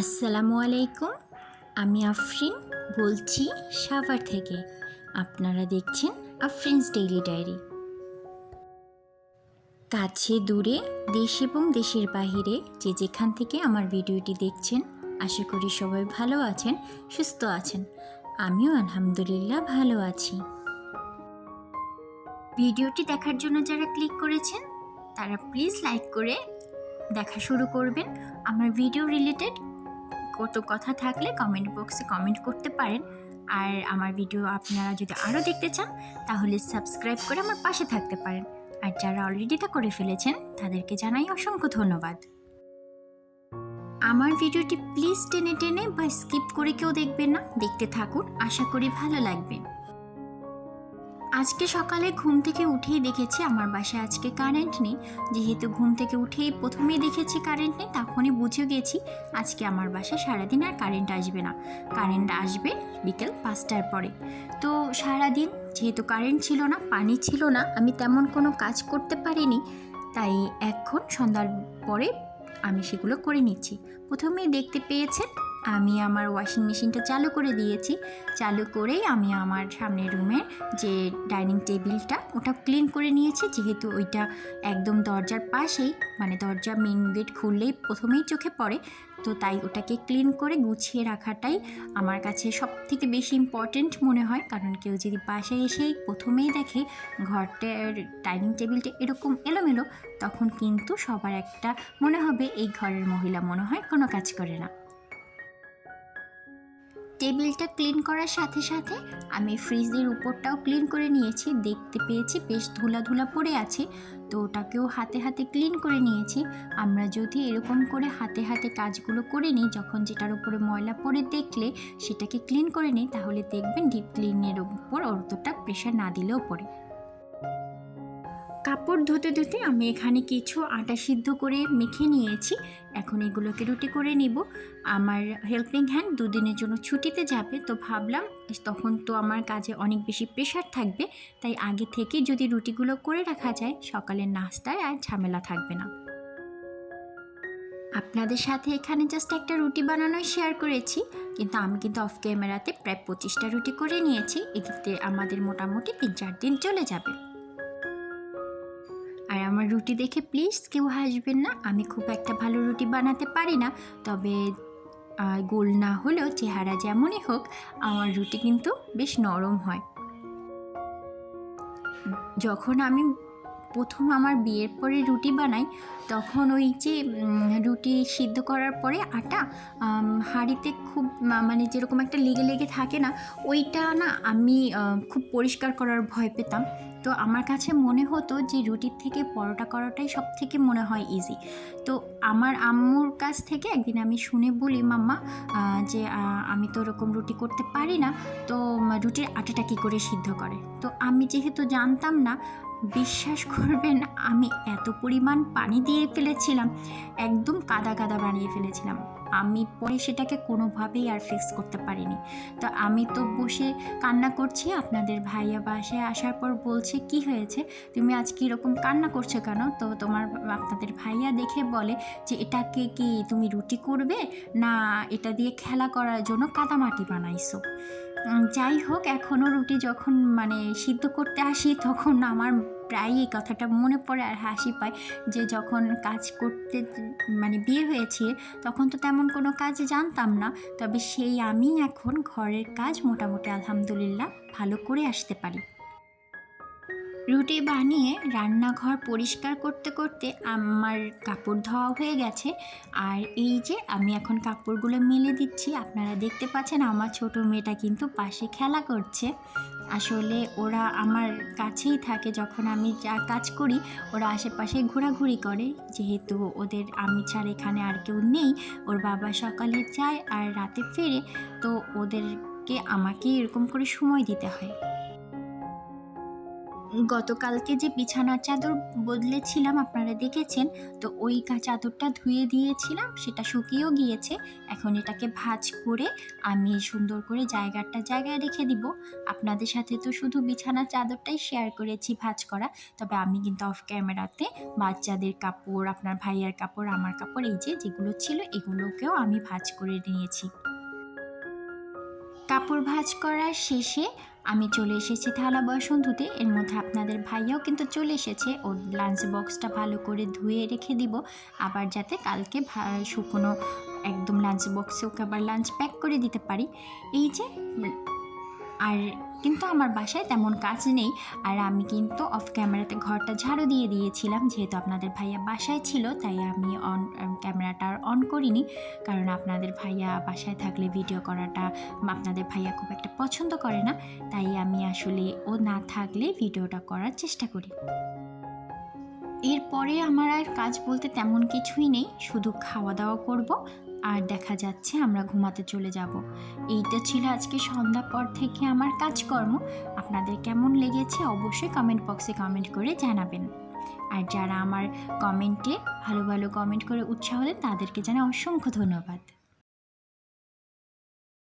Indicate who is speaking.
Speaker 1: আসসালামু আলাইকুম, আমি আফরিন বলছি সাভার থেকে। আপনারা দেখছেন আফরিনস ডেইলি ডায়েরি। কাছে দূরে দেশ এবং দেশের বাহিরে যে যেখান থেকে আমার ভিডিওটি দেখছেন, আশা করি সবাই ভালো আছেন, সুস্থ আছেন। আমিও আলহামদুলিল্লাহ ভালো আছি। ভিডিওটি দেখার জন্য যারা ক্লিক করেছেন, তারা প্লিজ লাইক করে দেখা শুরু করবেন। আমার ভিডিও রিলেটেড কত কথা থাকলে কমেন্ট বক্সে কমেন্ট করতে পারেন। আর আমার ভিডিও আপনারা যদি আরও দেখতে চান, তাহলে সাবস্ক্রাইব করে আমার পাশে থাকতে পারেন। আর যারা অলরেডি তা করে ফেলেছেন, তাদেরকে জানাই অসংখ্য ধন্যবাদ। আমার ভিডিওটি প্লিজ টেনে টেনে বা স্কিপ করে কেউ দেখবেন না। দেখতে থাকুন, আশা করি ভালো লাগবে। আজকে সকালে ঘুম থেকে উঠেই দেখেছি আমার বাসায় আজকে কারেন্ট নেই। যেহেতু ঘুম থেকে উঠেই প্রথমেই দেখেছি কারেন্ট নেই, তখনই বুঝে গেছি আজকে আমার বাসায় সারাদিন আর কারেন্ট আসবে না। কারেন্ট আসবে বিকেল পাঁচটার পরে। তো সারাদিন যেহেতু কারেন্ট ছিল না, পানি ছিল না, আমি তেমন কোনো কাজ করতে পারিনি, তাই এখন সন্ধ্যার পরে আমি সেগুলো করে নিচ্ছি। প্রথমেই দেখতে পেয়েছেন আমি আমার ওয়াশিং মেশিনটা চালু করে দিয়েছি। চালু করেই আমি আমার সামনের রুমের যে ডাইনিং টেবিলটা ওটা ক্লিন করে নিয়েছি। যেহেতু ওইটা একদম দরজার পাশেই মানে দরজা মেন গেট খুললেই প্রথমেই চোখে পড়ে, তো তাই ওটাকে ক্লিন করে গুছিয়ে রাখাটাই আমার কাছে সব থেকে বেশি ইম্পর্টেন্ট মনে হয়। কারণ কেউ যদি পাশে এসেই প্রথমেই দেখে ঘরটার ডাইনিং টেবিলটা এরকম এলোমেলো, তখন কিন্তু সবার একটা মনে হবে, এই ঘরের মহিলা মনে হয় কোনো কাজ করে না। টেবিলটা ক্লিন করার সাথে সাথে আমি ফ্রিজের উপরটাও ক্লিন করে নিয়েছি। দেখতে পেয়েছি বেশ ধুলা ধুলা পড়ে আছে, তো ওটাকেও হাতে হাতে ক্লিন করে নিয়েছি। আমরা যদি এরকম করে হাতে হাতে কাজগুলো করে নিই, যখন যেটার উপরে ময়লা পড়ে দেখলে সেটাকে ক্লিন করে নিই, তাহলে দেখবেন ডিপ ক্লিনের উপর অতটা প্রেশার না দিলেও পড়ে। কাপড় ধুতে ধুতে আমি এখানে কিছু আটা সিদ্ধ করে মেখে নিয়েছি। এখন এগুলোকে রুটি করে নিব। আমার হেল্পিং হ্যান্ড দুদিনের জন্য ছুটিতে যাবে, তো ভাবলাম তখন তো আমার কাজে অনেক বেশি প্রেশার থাকবে, তাই আগে থেকে যদি রুটিগুলো করে রাখা যায়, সকালের নাস্তায় আর ঝামেলা থাকবে না। আপনাদের সাথে এখানে জাস্ট একটা রুটি বানানো শেয়ার করেছি, কিন্তু আমি কিন্তু অফ ক্যামেরাতে প্রায় পঁচিশটা রুটি করে নিয়েছি এতে আমাদের মোটামুটি তিন চার দিন চলে যাবে। আমার রুটি দেখে প্লিজ কেউ হাসবেন না। আমি খুব একটা ভালো রুটি বানাতে পারি না, তবে গোল না হলেও চেহারা যেমনই হোক, আমার রুটি কিন্তু বেশ নরম হয়। যখন আমি প্রথম আমার বিয়ের পরে রুটি বানাই, তখন ওই যে রুটি সিদ্ধ করার পরে আটা হাঁড়িতে খুব মানে যেরকম একটা লেগে লেগে থাকে না, ওইটা না আমি খুব পরিষ্কার করার ভয় পেতাম। তো আমার কাছে মনে হতো যে রুটির থেকে পরোটা করাটাই সব থেকে মনে হয় ইজি তো আমার আম্মুর কাছ থেকে একদিন আমি শুনে বলি, মাম্মা যে আমি তো ওরকম রুটি করতে পারি না, তো রুটির আটাটা কী করে সিদ্ধ করে? তো আমি যেহেতু জানতাম না বিশ্বাস করবেন, আমি এত পরিমাণ পানি দিয়ে ফেলেছিলাম, একদম কাদা কাদা বানিয়ে ফেলেছিলাম। আমি পরে সেটাকে কোনোভাবেই আর ফিক্স করতে পারিনি। তো আমি তো বসে কান্না করছি, আপনাদের ভাইয়া বাসায় আসার পর বলছে, কি হয়েছে? তুমি আজকে এরকম কান্না করছ কেন? তো তোমার আপনাদের ভাইয়া দেখে বলে যে, এটাকে কি তুমি রুটি করবে? না, এটা দিয়ে খেলা করার জন্য কাদামাটি বানাইছো। যাই হোক এখনও রুটি যখন মানে সিদ্ধ করতে আসি, তখন আমার প্রায়ই এই কথাটা মনে পড়ে আর হাসি পায় যে, যখন কাজ করতে মানে বিয়ে হয়েছে, তখন তো তেমন কোনো কাজ জানতাম না। তবে সেই আমি এখন ঘরের কাজ মোটামুটি আলহামদুলিল্লাহ ভালো করে আসতে পারি। রুটি বানিয়ে রান্নাঘর পরিষ্কার করতে করতে আমার কাপড় ধোয়া হয়ে গেছে। আর এই যে আমি এখন কাপড়গুলো মেলে দিচ্ছি, আপনারা দেখতে পাচ্ছেন আমার ছোট মেয়েটা কিন্তু পাশে খেলা করছে। আসলে ওরা আমার কাছেই থাকে, যখন আমি যা কাজ করি, ওরা আশেপাশে ঘোরাঘুরি করে। যেহেতু ওদের আমি ছাড়া এখানে আর কেউ নেই, ওর বাবা সকালে যায় আর রাতে ফেরে, তো ওদেরকে আমাকে এরকম করে সময় দিতে হয়। গতকালকে যে বিছানার চাদর বদলেছিলাম, আপনারা দেখেছেন? তো ওই চাদরটা ধুয়ে দিয়েছিলাম, সেটা শুকিয়েও গিয়েছে। এখন এটাকে ভাঁজ করে আমি সুন্দর করে জায়গাটা জায়গায় রেখে দিব। আপনাদের সাথে তো শুধু বিছানার চাদরটাই শেয়ার করেছি, ভাজ করা। তবে আমি কিন্তু অফ ক্যামেরাতে বাচ্চাদের কাপড়, আপনার ভাইয়ার কাপড়, আমার কাপড়, এই যে যেগুলো ছিল, এগুলোকেও আমি ভাজ করে নিয়েছি। কাপড় ভাঁজ করার শেষে আমি চলে এসেছি থালা বাসন ধুতে এর মধ্যে আপনাদের ভাইয়াও কিন্তু চলে এসেছে। ওর লাঞ্চ বক্সটা ভালো করে ধুয়ে রেখে দিব। আবার যাতে কালকে শুকনো একদম লাঞ্চ বক্সে ওকে আবার লাঞ্চ প্যাক করে দিতে পারি। এই যে আর কিন্তু আমার বাসায় তেমন কাজ নেই। আর আমি কিন্তু অফ ক্যামেরাতে ঘরটা ঝাড়ু দিয়ে দিয়েছিলাম, যেহেতু আপনাদের ভাইয়া বাসায় ছিল, তাই আমি অন ক্যামেরাটা আর অন করিনি। কারণ আপনাদের ভাইয়া বাসায় থাকলে ভিডিও করাটা আপনাদের ভাইয়া খুব একটা পছন্দ করে না, তাই আমি আসলে ও না থাকলে ভিডিওটা করার চেষ্টা করি। এরপরে আমার আর কাজ বলতে তেমন কিছুই নেই, শুধু খাওয়া দাওয়া করব আর দেখা যাচ্ছে আমরা ঘুমাতে চলে যাব। এইটা ছিল আজকে সন্ধ্যা পর থেকে আমার কাজকর্ম। আপনাদের কেমন লেগেছে অবশ্যই কমেন্ট বক্সে কমেন্ট করে জানাবেন। আর যারা আমার কমেন্টে ভালো ভালো কমেন্ট করে উৎসাহ দেন, তাদেরকে জানা অসংখ্য ধন্যবাদ।